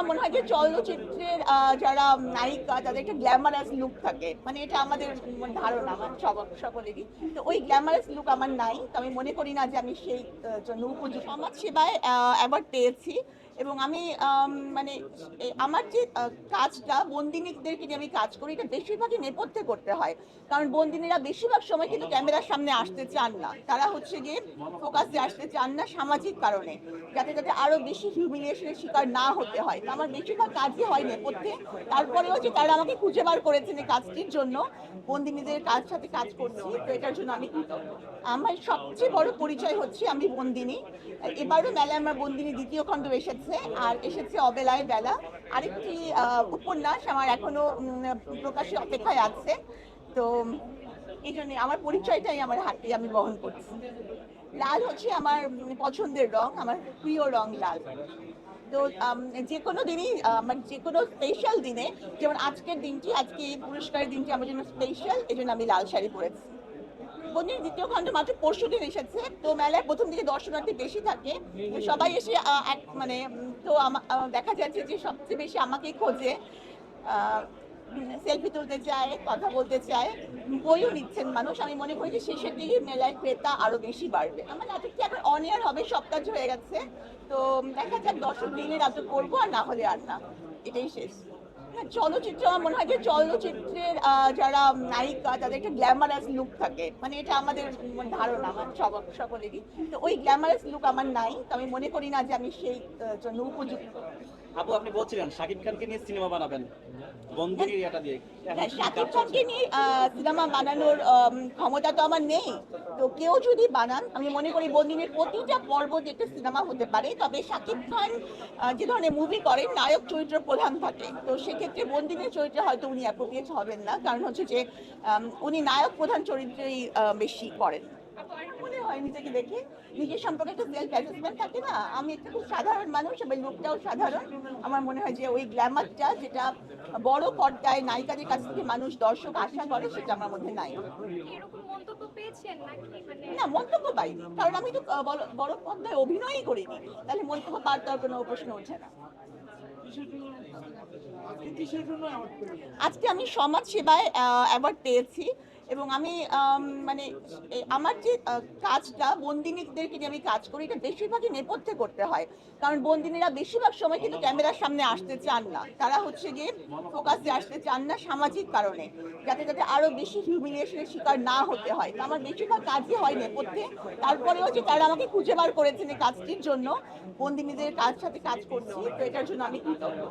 আমার মনে হয় যে চলচ্চিত্রের যারা নায়িকা, তাদের একটা গ্ল্যামারাস লুক থাকে। মানে এটা আমাদের ধারণা, আমার সকলেরই। তো ওই গ্ল্যামারাস লুক আমার নাই। তো আমি মনে করি না যে আমি সেই জন্য উপযুক্ত। সমাজ সেবায় অ্যাওয়ার্ড পেয়েছি। এবং আমি মানে আমার যে কাজটা, বন্দিনীদেরকে নিয়ে আমি কাজ করি, এটা বেশিরভাগই নেপথ্যে করতে হয়। কারণ বন্দিনীরা বেশিরভাগ সময় কিন্তু ক্যামেরার সামনে আসতে চান না। তারা হচ্ছে গিয়ে ফোকাসে আসতে চান না সামাজিক কারণে। যাতে যাতে আরও বেশি হিউমিলিয়েশনের শিকার না হতে হয়। আমার বেশিরভাগ কাজই হয় নেপথ্যে তারপরেও যে তারা আমাকে খুঁজে বার করেছেন এই কাজটির জন্য। বন্দিনীদের কাজ সাথে কাজ করছি তো এটার জন্য আমি আমার সবচেয়ে বড় পরিচয় হচ্ছে আমি বন্দিনী। এবারও মেলায় আমার বন্দিনী দ্বিতীয় খণ্ড এসেছে আর এসেছে অবেলায় বেলা। আরেকটি উপন্যাস আমার এখনও উম, প্রকাশের অপেক্ষায় আছে। তো এই জন্য আমার পরিচয়টাই আমার হাতে আমি বহন করছি। লাল হচ্ছে আমার পছন্দের রং, আমার প্রিয় রং লাল। তো যে কোনো দিনই আমার যে কোনো স্পেশাল দিনে, যেমন আজকের দিনটি, আজকে এই পুরস্কারের দিনটি আমার জন্য স্পেশাল এই জন্য আমি লাল শাড়ি পরেছি। বন্দির দ্বিতীয় খণ্ড মাত্র পরশু দিন এসেছে, তো মেলায় প্রথম দিকে দর্শনার্থী বেশি থাকে, সবাই এসে এক মানে তো দেখা যাচ্ছে যে সবচেয়ে বেশি আমাকেই খোঁজে সেলফি তুলতে চায় কথা বলতে চায় বইও নিচ্ছেন মানুষ। আমি মনে করি যে শেষের দিকে মেলায় ক্রেতা আরও বেশি বাড়বে। আমার নাটকটি এখন অন হবে সব কাজ হয়ে গেছে। তো দেখা যাক দর্শক দিনে নাটক করব আর না হলে আর না। এটাই শেষ। না, চলচ্চিত্র আমার মনে হয় যে চলচ্চিত্রের যারা নায়িকা তাদের একটা গ্ল্যামারাস লুক থাকে। মানে এটা আমাদের ধারণা আমার সব- সকলেরই। তো ওই গ্ল্যামারাস লুক আমার নাই। তো আমি মনে করি না যে আমি সেই জন্য উপযুক্ত। আপু আপনি বলছিলেন শাকিব খানকে নিয়ে সিনেমা বানাবেন। বন্দির এটা দিয়ে। এখন কি শাকিব খানকে নিয়ে সিনেমা বানানোর ক্ষমতা তো আমার নেই। তো কেউ যদি বানান আমি মনে করি বন্দিনের প্রতিটা পর্ব একটা সিনেমা হতে পারে। তবে শাকিব খান যে ধরনের মুভি করেন নায়ক চরিত্র প্রধান থাকে। তো সেক্ষেত্রে বন্দিনের চরিত্রে হয়তো উনি অ্যাপ্রোপ্রিয়েট হবেন না। কারণ হচ্ছে যে উনি নায়ক প্রধান চরিত্রেই বেশি করেন। হয় নিজেকে দেখে। নিজের সম্পর্কে একটা সেলফ অ্যাসেসমেন্ট থাকে না? আমি একটা খুব সাধারণ মানুষ এবং লোকটাও সাধারণ। আমার মনে হয় যে ওই গ্ল্যামারটা যেটা বড় পর্দায় নায়িকাদের কাছ থেকে মানুষ দর্শক আশা করে সেটা আমার মধ্যে নাই। এরকম মন্তব্য পেয়েছেন নাকি? মানে না মন্তব্য পাইনি। কারণ আমি তো বড়- বড় পর্দায় অভিনয়ই করিনি। তাহলে মন্তব্য পাওয়ার তো কোনো প্রশ্ন ওঠে না। আজকে আমি সমাজ সেবায় অ্যাওয়ার্ড পেয়েছি। এবং আমি মানে আমার যে কাজটা বন্দিনীদেরকে নিয়ে আমি কাজ করি, এটা বেশিরভাগই নেপথ্যে করতে হয়। কারণ বন্দিনীরা বেশিরভাগ সময় কিন্তু ক্যামেরার সামনে আসতে চান না। তারা হচ্ছে গিয়ে ফোকাসে আসতে চান না সামাজিক কারণে, যাতে যাতে আরও বেশি হিউমিলিয়েশনের শিকার না হতে হয়। তো আমার বেশিরভাগ কাজই হয় নেপথ্যে। তারপরেও যে তারা আমাকে খুঁজে বার করেছেন এই কাজটির জন্য। বন্দিনীদের কাজ সাথে কাজ করছি, তো এটার জন্য আমি কৃতজ্ঞ।